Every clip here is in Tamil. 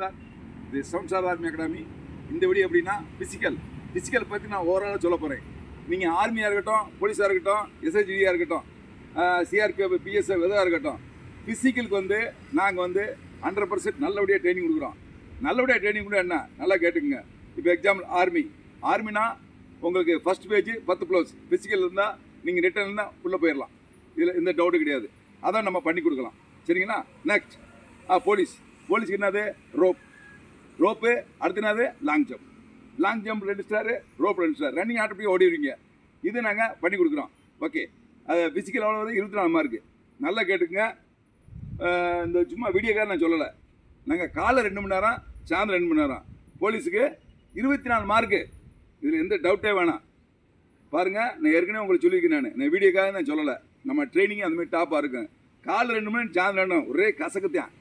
சார் இது சவுண்ட் ஸ்டார் ஆர்மி அகாடமி இந்த வீடியோ எப்படின்னா ஃபிசிக்கல் ஃபிசிக்கல் பற்றி நான் ஓவராலாக சொல்ல போகிறேன் நீங்கள் ஆர்மியாக இருக்கட்டும் போலீஸாக இருக்கட்டும் எஸ்ஐஜியாக இருக்கட்டும் சிஆர்பிஎஃப் பிஎஸ்எஃப் எதாக இருக்கட்டும் ஃபிசிக்கலுக்கு வந்து நாங்கள் வந்து ஹண்ட்ரட் பர்சன்ட் நல்லபடியாக ட்ரைனிங் கொடுக்குறோம். நல்லபடியாக ட்ரைனிங் கூட என்ன? நல்லா கேட்டுக்குங்க. இப்போ எக்ஸாம்பிள் ஆர்மி ஆர்மினா உங்களுக்கு ஃபர்ஸ்ட் பேஜ் பத்து ப்ளவுஸ் ஃபிசிக்கல் இருந்தால் நீங்கள் ரிட்டர்ன் இருந்தால் உள்ளே போயிடலாம் இதில் எந்த டவுட்டு கிடையாது. அதான் நம்ம பண்ணி கொடுக்கலாம். சரிங்களா? நெக்ஸ்ட் ஆ போலீஸ் போலீஸ்க்கு என்னது? ரோப். ரோப்பு அடுத்து என்னது? Long jump. லாங் ஜம்ப் ரெண்டு ஸ்டாரு ரோப் ரெண்டு ஸ்டார் ரன்னிங் ஆட்டோப்படியே ஓடிடுவீங்க. இது நாங்கள் பண்ணி கொடுக்குறோம். ஓகே. அது ஃபிசிக்கல் எவ்வளோ வருது இருபத்தி நாலு மார்க்கு நல்லா கேட்டுக்குங்க. இந்த சும்மா வீடியோக்காக நான் சொல்லலை. நாங்கள் காலை ரெண்டு மணி நேரம் சாயந்தரம் ரெண்டு மணி நேரம். போலீஸுக்கு இருபத்தி நாலு மார்க்கு இதில் எந்த டவுட்டே வேணாம். பாருங்கள் நான் ஏற்கனவே உங்களுக்கு சொல்லியிருக்கேன் நான். நான் வீடியோக்காக நான் சொல்லலை. நம்ம ட்ரைனிங் அந்த மாதிரி டாப்பாக இருக்கும். காலை ரெண்டு மணி நேரம் சாயந்தரம் ரெண்டு ஒரே கசக்கத்தான்.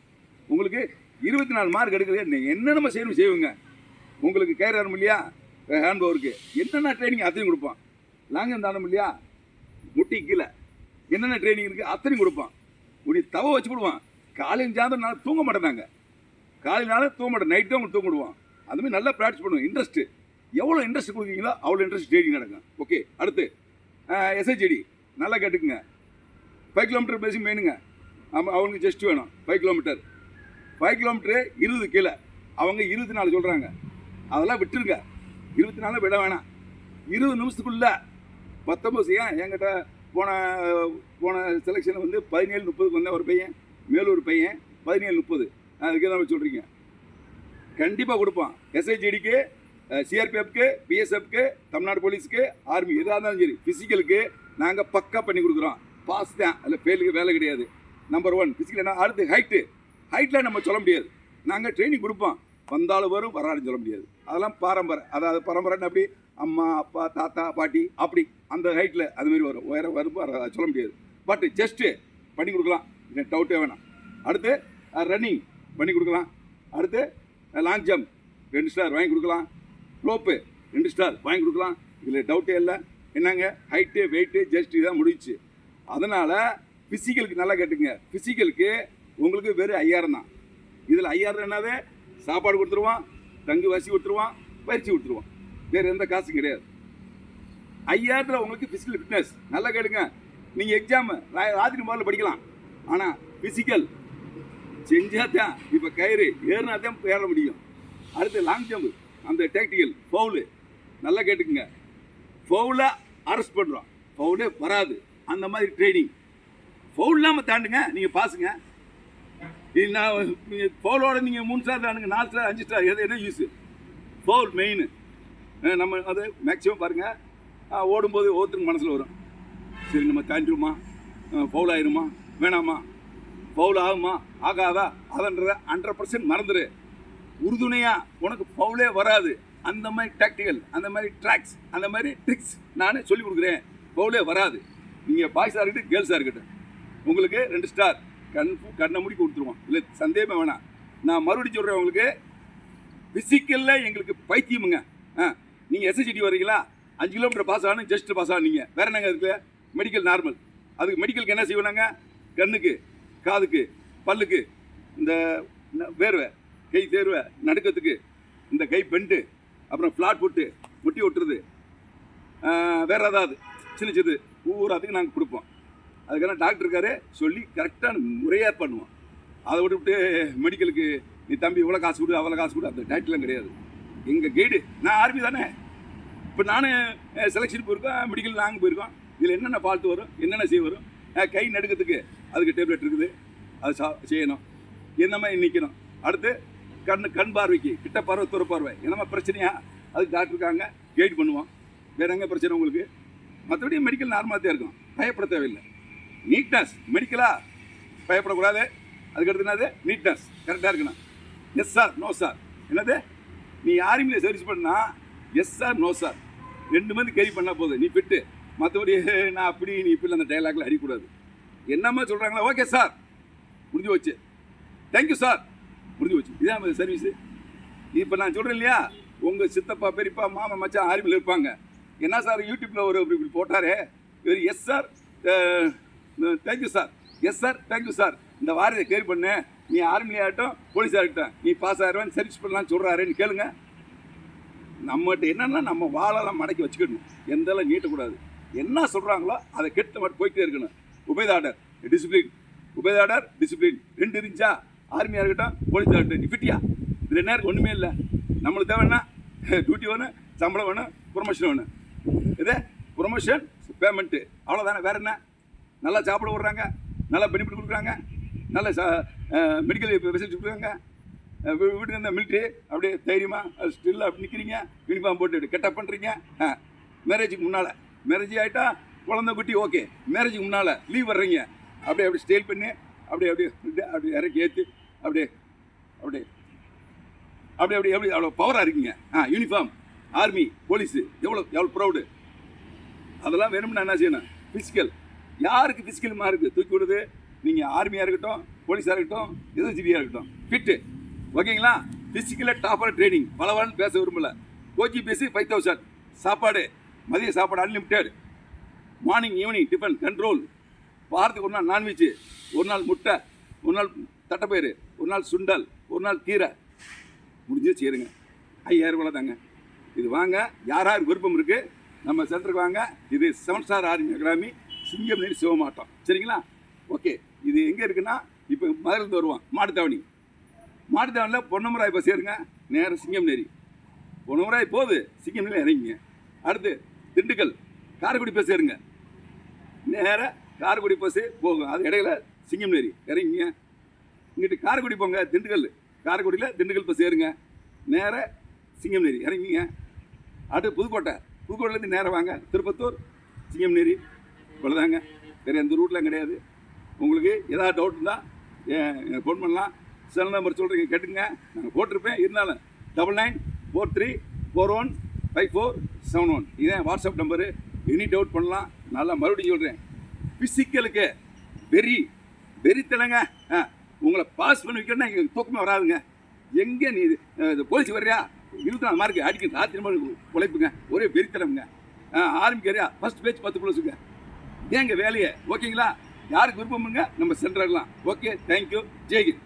உங்களுக்கு இருபத்தி நாலு மார்க் எடுக்கிறது நீங்கள் என்ன நம்ம செய்யணும் செய்வோங்க? உங்களுக்கு கேரியர் இல்லையா? ஹேண்ட் பவருக்கு என்னென்ன ட்ரைனிங் அத்தனையும் கொடுப்பான். லாங்கம் தானம் இல்லையா? முட்டி கீழே. என்னென்ன ட்ரைனிங் இருக்குது அத்தனையும் கொடுப்பான். உடைய தவ வச்சு விடுவான் காலையில் சாயந்தரம் நாள் தூங்க மாட்டேனாங்க காலையினால தூங்க மாட்டேன். நைட்டு உங்களுக்கு தூங்க விடுவான். அதுமாதிரி நல்லா ப்ராக்டிஸ் பண்ணுவோம். இன்ட்ரெஸ்ட்டு எவ்வளோ இன்ட்ரெஸ்ட் கொடுக்குறீங்களோ அவ்வளோ இன்ட்ரெஸ்ட் ட்ரைனிங் நடக்கும். ஓகே அடுத்து எஸ்ஐஜிடி நல்லா கேட்டுக்குங்க. ஃபைவ் கிலோமீட்டர் பேசி வேணுங்க ஆமாம் அவங்களுக்கு ஜஸ்ட் வேணும். ஃபைவ் கிலோமீட்டர் ஃபைவ் கிலோமீட்டரு இருபது கீழே. அவங்க இருபத்தி நாலு சொல்கிறாங்க அதெல்லாம் விட்டுருங்க. இருபத்தி நாலு விட வேணாம். இருபது நிமிஷத்துக்குள்ள பத்தொம்பது ஏன் என்கிட்ட போன போன செலெக்ஷனில் வந்து பதினேழு முப்பதுக்கு வந்த ஒரு பையன் மேலூர் பையன் பதினேழு முப்பது. அதுக்கு தான் சொல்கிறீங்க கண்டிப்பாக கொடுப்பான். எஸ்ஐஜிடிக்கு சிஆர்பிஎஃப்க்கு பிஎஸ்எஃப்க்கு தமிழ்நாடு போலீஸுக்கு ஆர்மி எதாக இருந்தாலும் சரி ஃபிசிக்கலுக்கு நாங்கள் பக்கா பண்ணி கொடுக்குறோம். பாஸ் தான். அதில் ஃபெயிலுக்கு வேலை கிடையாது. நம்பர் ஒன் ஃபிசிக்கல் என்ன அடுத்து ஹைட்டு ஹைட்டில் நம்ம சொல்ல முடியாது. நாங்கள் ட்ரைனிங் கொடுப்போம். வந்தாலும் வரும் வராதுன்னு சொல்ல முடியாது. அதெல்லாம் பாரம்பரை. அதாவது பரம்பரைன்னு அப்படி அம்மா அப்பா தாத்தா பாட்டி அப்படி. அந்த ஹைட்டில் அதுமாரி வரும். உயரம் வரும் சொல்ல முடியாது. பட் ஜஸ்ட்டு பண்ணி கொடுக்கலாம். இது டவுட்டே வேணாம். அடுத்து ரன்னிங் பண்ணி கொடுக்கலாம். அடுத்து லாங் ஜம்ப் ரெண்டு ஸ்டார் வாங்கி கொடுக்கலாம். ரோப்பு ரெண்டு ஸ்டார் வாங்கி கொடுக்கலாம். இதில் டவுட்டே இல்லை. என்னங்க? ஹைட்டு வெயிட்டு ஜஸ்ட் இதான் முடிஞ்சுச்சு. அதனால் ஃபிசிக்கலுக்கு நல்லா கேட்டுங்க ஃபிசிக்கலுக்கு உங்களுக்கு வெறும் ஐயாயிரம் தான். இதில் ஐயாயிரம் என்னது சாப்பாடு கொடுத்துருவான் தங்கி வசி கொடுத்துருவான் பயிற்சி கொடுத்துருவான். வேறு எந்த காசும் கிடையாது. ஐயாயிரத்தில் உங்களுக்கு ஃபிசிக்கல் ஃபிட்னஸ் நல்லா கேளுங்க. நீங்கள் எக்ஸாமு ராத்திரி முதல்ல படிக்கலாம். ஆனால் ஃபிசிக்கல் செஞ்சால் தான் இப்போ கயிறு ஏறினா தான் ஏற முடியும். அடுத்து லாங் ஜம்ப் அந்த டேக்டிக்கல் ஃபவுலு நல்லா கேட்டுக்குங்க. ஃபவுலை அரெஸ்ட் பண்ணுறோம் ஃபவுலே வராது. அந்த மாதிரி ட்ரைனிங் ஃபவுல் இல்லாமல் தாண்டுங்க. நீங்கள் பாசுங்க இது நான் ஃபவுலோட நீங்கள் மூணு ஸ்டார் தானுங்க நாலு ஸ்டார் அஞ்சு ஸ்டார் எது என்ன யூஸு ஃபவுல் மெயின் நம்ம அது மேக்ஸிமம் பாருங்கள் ஓடும்போது ஒவ்வொருத்தருக்கு மனசில் வரும். சரி நம்ம தாண்டிடுமா ஃபவுல் ஆயிருமா? வேணாமா? ஃபவுல் ஆகுமா? ஆகாதா? அதன்றத ஹண்ட்ரட் பர்சன்ட் மறந்துடு உறுதுணையாக உனக்கு ஃபவுலே வராது. அந்த மாதிரி டாக்டிக்கல் அந்த மாதிரி ட்ராக்ஸ் அந்த மாதிரி ட்ரிக்ஸ் நான் சொல்லி கொடுக்குறேன். ஃபவுலே வராது. நீங்கள் பாய்ஸாக இருக்கட்டும் கேர்ள்ஸாக இருக்கட்டும். உங்களுக்கு ரெண்டு ஸ்டார் கண் கண்ணை மூடி கொடுத்துருவோம். இல்லை சந்தேகமே வேணாம். நான் மறுபடியும் சொல்கிறேன் உங்களுக்கு ஃபிசிக்கலில் எங்களுக்கு பைத்தியமுங்க. ஆ நீங்கள் எஸ்எஸ்சிடி வரீங்களா அஞ்சு கிலோமீட்டர் பாஸ் ஆகணும் ஜஸ்ட் பாஸ் ஆனீங்க வேற என்னங்க அதுக்கு? மெடிக்கல் நார்மல் அதுக்கு மெடிக்கலுக்கு என்ன செய்வாங்க கண்ணுக்கு காதுக்கு பல்லுக்கு இந்த வேர்வை கை தேர்வை நடுக்கத்துக்கு இந்த கை பெண்டு அப்புறம் ஃப்ளாட் போட்டு முட்டி ஒட்டுறது. வேறு ஏதாவது சின்ன சின்னது பூராத்துக்கு நாங்கள் கொடுப்போம். அதுக்கெல்லாம் டாக்டர் இருக்காரு. சொல்லி கரெக்டான முறையாக பண்ணுவோம் அதை விட்டுவிட்டு மெடிக்கலுக்கு நீ தம்பி இவ்வளோ காசு கொடு அவ்வளோ காசு கொடு அந்த டேட்லாம் கிடையாது. எங்கள் கைடு நான் ஆர்மி தானே. இப்போ நானும் செலெக்ஷன் போயிருக்கோம் மெடிக்கல் நாங்கள் போயிருக்கோம். இதில் என்னென்ன ஃபால்ட் வரும் என்னென்ன செய்ய வரும்? கை நடுக்கிறதுக்கு அதுக்கு டேப்லெட் இருக்குது. அது சா செய்யணும். என்ன மாதிரி நிற்கணும் அடுத்து கண் கண் பார்வைக்கு கிட்ட பார்வை துற பார்வை. என்னமா பிரச்சனையா? அதுக்கு டாக்டர் இருக்காங்க கைட் பண்ணுவோம் வேற எங்கே பிரச்சனை உங்களுக்கு? மற்றபடி மெடிக்கல் நார்மலாக தான் இருக்கும். பயப்பட தேவையில்லை. நீட்னஸ் மெடிக்கலா பயப்படக்கூடாது. அதுக்கடுத்து என்னது? நீட்னஸ் கரெக்டாக இருக்கணும். எஸ் சார் நோ சார் என்னது? நீ ஆர்மியில் சர்வீஸ் பண்ணால் எஸ் சார் நோ சார் ரெண்டு மந்த் கேரி பண்ணால் போதும். நீ ஃபிட்டு மற்றபடி நான் அப்படி நீ இப்படி அந்த டைலாக்ல அடிக்கூடாது என்னம்மா சொல்கிறாங்களா ஓகே சார் முடிஞ்சு வச்சு தேங்க்யூ சார் முடிஞ்சு வச்சு இதான் சர்வீஸு இப்போ நான் சொல்கிறேன் இல்லையா? உங்கள் சித்தப்பா பெரியப்பா மாமா மச்சான் ஆர்மியில் இருப்பாங்க. என்ன சார் யூடியூப்பில் ஒரு இப்படி இப்படி போட்டாரே? இவர் yes sir thank you sir yes sir thank you sir இந்த வாரியத்தை கேள்வி பண்ணு. நீ ஆர்மிலே ஆகட்டும் போலீஸாக இருக்கட்டும் நீ பாஸ் ஆயிடுவேன் சர்வீஸ் பண்ணலாம்னு சொல்கிறாருன்னு கேளுங்க. நம்மகிட்ட என்னென்னா நம்ம வாழெல்லாம் மடக்கி வச்சுக்கணும்? எந்தெல்லாம் நீட்டக்கூடாது? என்ன சொல்கிறாங்களோ அதை கெட்ட மட்டும் போய்கிட்டே இருக்கணும். உபேதாடர் டிசிப்ளின் உபேதாடர் டிசிப்ளின் ரெண்டு இருந்துச்சா? ஆர்மியாக இருக்கட்டும் போலீஸாக இருக்கட்டும் நிஃபிட்டியா இது இதில் ஒன்றுமே இல்லை. நம்மளுக்கு தேவைன்னா டியூட்டி வேணும் சம்பளம் வேணும் ப்ரொமோஷன் வேணும். இது ப்ரொமோஷன் பேமெண்ட்டு அவ்வளோதானே வேறு என்ன? நல்லா சாப்பிட விட்றாங்க. நல்லா பெனிஃபிட் கொடுக்குறாங்க. நல்ல மெடிக்கல் ஃபெசிலிட்டி கொடுக்குறாங்க. வீட்டுக்கு இருந்த மிலிட்ரி அப்படியே தைரியமாக ஸ்டில்லாக அப்படி நிற்கிறீங்க யூனிஃபார்ம் போட்டு கெட்டப் பண்ணுறீங்க மேரேஜுக்கு முன்னால். மேரேஜ் ஆகிட்டா குழந்தை குட்டி ஓகே மேரேஜுக்கு முன்னால் லீவ் வர்றீங்க. அப்படியே அப்படி ஸ்டைல் பண்ணி அப்படியே அப்படியே அப்படி அப்படியே இறக்கி ஏற்றி அப்படியே அப்படியே அப்படி அப்படி எப்படி அவ்வளோ பவராக இருக்கீங்க. ஆ யூனிஃபார்ம் ஆர்மி போலீஸு எவ்வளோ எவ்வளோ ப்ரௌடு அதெல்லாம் வேணும்னா என்ன செய்யணும்? ஃபிசிக்கல் யாருக்கு ஃபிசிக்கல் மார்க்கு தூக்கி விடுது. நீங்கள் ஆர்மியாக இருக்கட்டும் போலீஸாக இருக்கட்டும் எஸ்எஸ்ஜிபியாக இருக்கட்டும். ஃபிட்டு ஓகேங்களா? ஃபிசிக்கலில் டாப்பர் ட்ரைனிங் பலவான்னு பேச விரும்பல. கோச்சி பேசி ஃபைவ் தௌசண்ட் சாப்பாடு. மதிய சாப்பாடு unlimited morning evening tiffin control வாரத்துக்கு ஒரு நாள் நான்வெஜ்ஜு ஒரு நாள் முட்டை ஒரு நாள் தட்டைப்பயிறு ஒரு நாள் சுண்டல் ஒரு நாள் கீரை. முடிஞ்சே செய்யுங்க ஐயாயிரம் ரூபாய் தாங்க. இது வாங்க. யார் யார் விருப்பம் இருக்குது நம்ம சென்டருக்கு வாங்க. இது செவன் ஸ்டார் ஆர்மி அகாடமி சிங்கம் நேரி சிவமாட்டம் சரிங்களா? ஓகே. இது எங்கே இருக்குன்னா இப்போ மதுரிலிருந்து வருவான் மாட்டுத்தாவணி. மாட்டுத்தாவணியில் பொன்னமராய் பஸ் ஏறுங்க நேரம் சிங்கம் நேரி பொன்னமராய் போகுது சிங்கம் நேரில் இறங்கிங்க. அடுத்து திண்டுக்கல் காரைக்குடி பஸ் ஏறுங்க. நேராக காரைக்குடி பஸ்ஸு போகும் அது இடையில சிங்கம் நேரி இறங்கிங்க. இங்கிட்டு காரைக்குடி போங்க திண்டுக்கல். காரைக்குடியில் திண்டுக்கல் பஸ் ஏறுங்க நேராக சிங்கம்நேரி இறங்கிங்க. அடுத்து புதுக்கோட்டை புதுக்கோட்டையிலேருந்து நேராக வாங்க திருப்பத்தூர் சிங்கம்நேரி இவ்வளோதாங்க வேறு எந்த ரூட்லாம் கிடையாது. உங்களுக்கு ஏதாவது டவுட் இருந்தால் எனக்கு ஃபோன் பண்ணலாம். செல் நம்பர் சொல்கிறீங்க கேட்டுங்க நாங்கள் போட்டிருப்பேன். இருந்தாலும் double nine four three four one five four seven one இதான் வாட்ஸ்அப் நம்பரு. எனி டவுட் பண்ணலாம். நல்லா மறுபடியும் சொல்கிறேன் ஃபிசிக்கலுக்கு வெறி வெறித்தனங்க. ஆ உங்களை பாஸ் பண்ணி வைக்கணும்னா எங்களுக்கு தூக்கமே வராதுங்க. எங்கே நீ இது போலீஸ் வர்றியா? இருபத்தி நாலு மார்க் அடிக்கிறது ராத்திரி மாதிரி உழைப்புங்க. ஒரே வெறித்தனம்ங்க. ஆரம்பிக்கிறியா? ஃபஸ்ட் பேஜ் பத்து பிளஸுங்க ஏங்க வேலையை. ஓகேங்களா? யாருக்கு விருப்பமுங்க நம்ம சென்டர்லாம் ஓகே தேங்க்யூ ஜெய்ஹிந்த்.